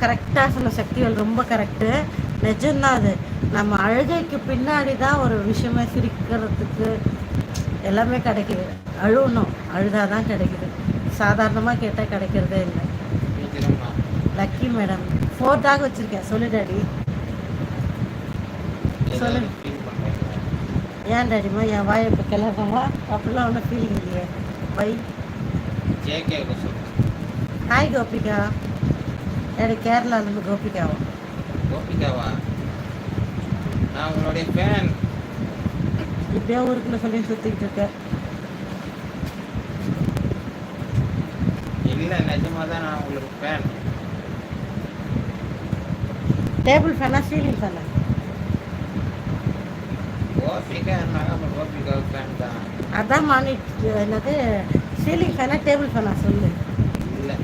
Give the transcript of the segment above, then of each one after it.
கரெக்டாக சொன்ன சக்திகள் ரொம்ப கரெக்டு நிஜம்தான் அது. நம்ம அழுகைக்கு பின்னாடி தான் ஒரு விஷயமே சிரிக்கிறதுக்கு எல்லாமே கிடைக்குது. அழுவணும் அழுதாதான் கிடைக்குது. சாதாரணமாக கேட்டால் கிடைக்கிறதே இல்லை. லக்கி மேடம் ஃபோர் டாக் வச்சுருக்கேன். சொல்லு டாடி. சொல்லு. ஏன் டாடிமா என் வாயை இப்போ கிளறமா அப்படிலாம் ஒன்றும் ஃபீலிங் இல்லையே. பை சொல்லு. ஹாய் கோபிகா. டாடி கேரளாலேருந்து கோபிகாவா? கோபிகாவா? நான் உங்களுடைய ஃபேன் இப்படியே ஊருக்குள்ள சொல்லி சுற்றிக்கிட்டு இருக்கேன் இல்லை நிஜமா தான் நான் உங்களுக்கு ஃபேன் டேபிள் ஃபேனா சீலிங் ஃபேனா கோபிகா இருந்தாங்க அப்புறம் கோபிகா ஃபேன் தான். அதான் மானி என்னது சீலிங் ஃபேனா டேபிள் ஃபேனா சொல்லு. இல்லை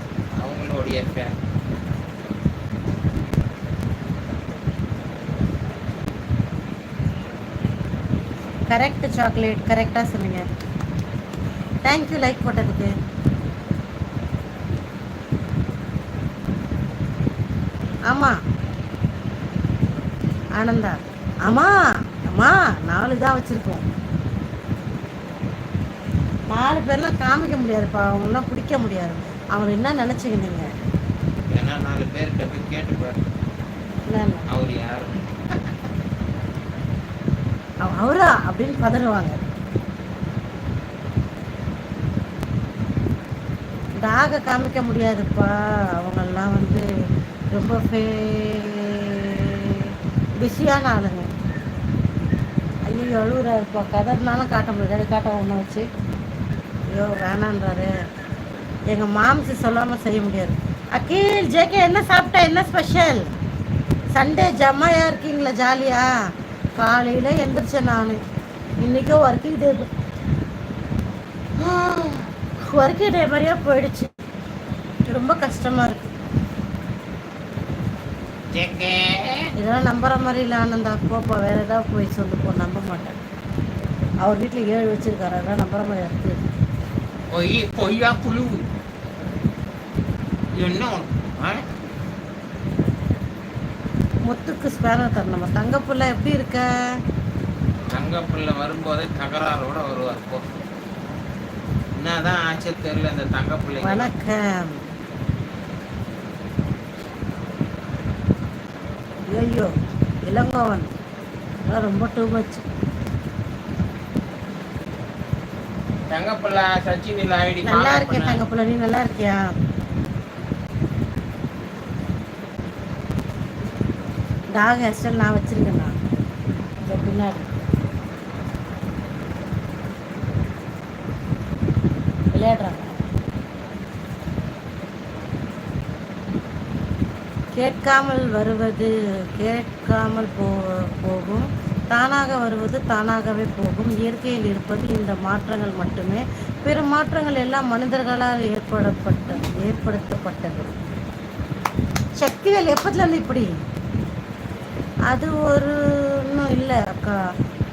அவங்களுடைய ஃபேன் கரெக்ட் சாக்லேட் கரெக்டாக சொன்னீங்க தேங்க்யூ லைக் போட்டதுக்கு. ஆமாம் ஆனந்தா. ஆமா அம்மா நாலு தான் வச்சுருக்கோம். நாலு பேர்லாம் காமிக்க முடியாதுப்பா அவங்களாம் பிடிக்க முடியாது. அவங்க என்ன நினச்சிங்க நீங்கள் ஏன்னா நாலு பேர்கிட்ட போய் கேட்டு பாரு என்ன அவர் யாரு? அவ- அவரா அப்படின்னு பதறுவாங்க. டாக காமிக்க முடியாதுப்பா. அவங்கெல்லாம் வந்து ரொம்ப ஃபே பிஸியான ஆளுங்க. ஐயோ அழுகுறாருப்பா கதர்னாலும் காட்ட முடியாது. காட்ட ஒன்று வச்சு. ஐயோ வேணான்றாரு. எங்கள் மாம்சி சொல்லாமல் செய்ய முடியாது. அக்கீல் ஜேகே என்ன சாப்பிட்டா? என்ன ஸ்பெஷல் சண்டே ஜம்மையாக இருக்கீங்களா ஜாலியாக காலையில் எந்திரிச்சேன் நான். இன்றைக்கும் ஒர்க்கிங் டே ஒர்க்கிங் டே மாதிரியே போயிடுச்சு. ரொம்ப கஷ்டமாக இருக்கு. இதெல்லாம் நம்புற மாதிரி இல்லை ஆனந்தா. போப்பா வேற ஏதாவது போய் சொல்லு போ நம்ப மாட்டேன். அவர் வீட்டில் ஏழு வச்சிருக்காரு. அதெல்லாம் நம்புற மாதிரி இருக்கு. பொய் பொய்யா புழு. என்ன? முத்துக்கு ஸ்பேனர் தரணுமா. தங்கப்புள்ள எப்படி இருக்க? தங்க பிள்ளை வரும்போதே தகராறோட வருவார். போ. என்னதான் ஆச்சு தெரியல இந்த தங்க பிள்ளைங்க வணக்கம். ஐயோ இளங்கோவன். ரொம்ப டூ மச் தங்க பிள்ளை சச்சின் இல்ல ஐடி நல்லா இருக்கேன் தங்கப்புள்ள நீ நல்லா இருக்கியா? டாக் ஹேர் ஸ்டைல் நான். வச்சிருக்கேண்ணா இந்த பின்னாடி. விளையாடுறாங்க. கேட்காமல் வருவது கேட்காமல் போ போகும். தானாக வருவது தானாகவே போகும். இயற்கையில் இருப்பது இந்த மாற்றங்கள் மட்டுமே. பிற மாற்றங்கள் எல்லாம் மனிதர்களால் ஏற்படப்பட்ட ஏற்படுத்தப்பட்டது. சக்திகள் எப்பத்துலேருந்து இப்படி? அது ஒரு இன்னும் இல்லை அக்கா.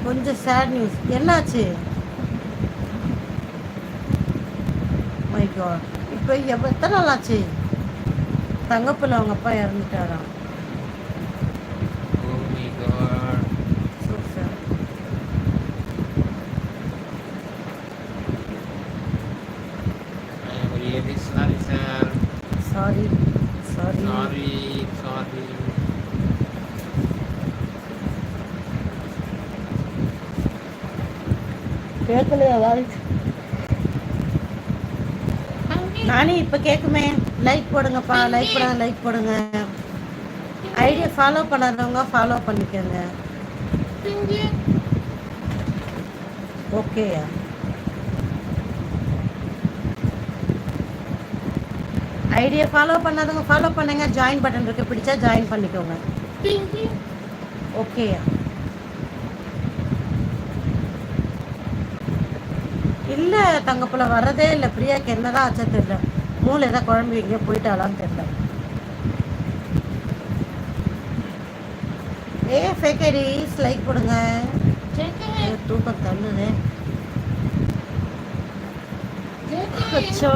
கொஞ்சம் சேட் நியூஸ் என்னாச்சு? மை காட் இப்போ எப்போ எத்தனை நாள் ஆச்சு தங்கப்பில் அவங்க அப்பா இறந்துட்டாராம் Oh sorry, Sorry, sorry. கேட்கலையா வாய்ஸ்? நானே இப்போ கேட்குமே லைக் போடுங்கப்பா லைக் போடுங்க லைக் போடுங்க. ஐடியா ஃபாலோ பண்ணாதவங்க ஃபாலோ பண்ணிக்கோங்க. ஓகேயா ஐடியா ஃபாலோ பண்ணாதவங்க ஃபாலோ பண்ணுங்க. ஜாயின் பட்டன் இருக்கு. பிடிச்சா ஜாயின் பண்ணிக்கோங்க. ஓகேயா இல்லை தங்கப்புல வரதே இல்லை. பிரியாக்கு என்னதான் ஆச்சா தெரியல. மூளை ஏதாவது குழம்பு எங்கேயோ போயிட்டாலான்னு தெரியல. ஏ ஃபேக்கடிஸ் லைக் கொடுங்க தூக்கம் தள்ளுதே. அச்சோ.